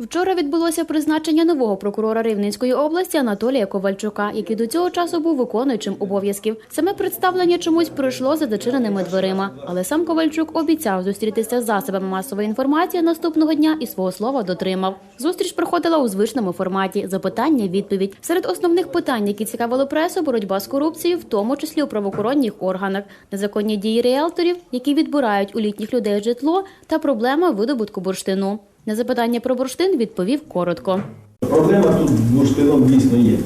Вчора відбулося призначення нового прокурора Рівненської області Анатолія Ковальчука, який до цього часу був виконуючим обов'язків. Саме представлення чомусь пройшло за зачиненими дверима, але сам Ковальчук обіцяв зустрітися з засобами масової інформації наступного дня і свого слова дотримав. Зустріч проходила у звичному форматі запитання, відповідь. Серед основних питань, які цікавили пресу, боротьба з корупцією, в тому числі у правоохоронних органах, незаконні дії ріелторів, які відбирають у літніх людей житло, та проблема видобутку бурштину. На запитання про бурштин відповів коротко. Проблема тут з бурштином дійсно є.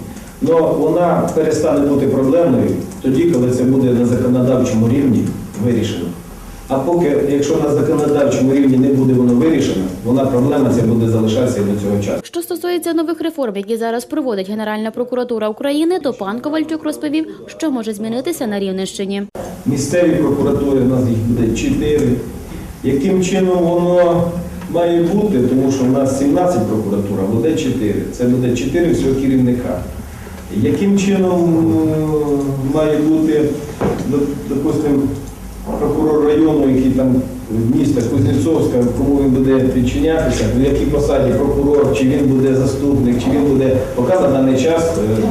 Але вона перестане бути проблемною тоді, коли це буде на законодавчому рівні вирішено. А поки, якщо на законодавчому рівні не буде воно вирішено, вона проблема ця буде залишатися до цього часу. Що стосується нових реформ, які зараз проводить Генеральна прокуратура України, то пан Ковальчук розповів, що може змінитися на Рівненщині. Місцеві прокуратури, у нас їх буде 4. Яким чином воно має бути, тому що в нас 17 прокуратур, буде 4. Це буде 4 всього керівника. Яким чином е, має бути, допустимо, прокурор району, який там міста Кузнєцовська, кому він буде підчинятися, в якій посаді прокурор, чи він буде заступник, чи він буде поки на даний час. е,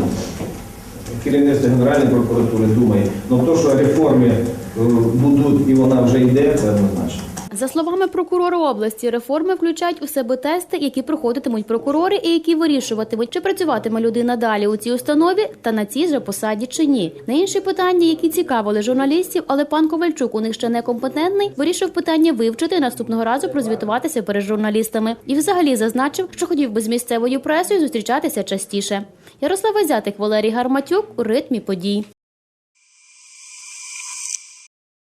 керівництво Генеральної прокуратури думає. Ну то, що реформи е, будуть і вона вже йде, це однозначно. За словами прокурора області, реформи включають у себе тести, які проходитимуть прокурори, і які вирішуватимуть, чи працюватиме людина далі у цій установі та на цій же посаді чи ні. На інші питання, які цікавили журналістів, але пан Ковальчук у них ще не компетентний, вирішив питання вивчити і наступного разу прозвітуватися перед журналістами. І взагалі зазначив, що хотів би з місцевою пресою зустрічатися частіше. Ярослава Зятик, Валерій Гарматюк у ритмі подій.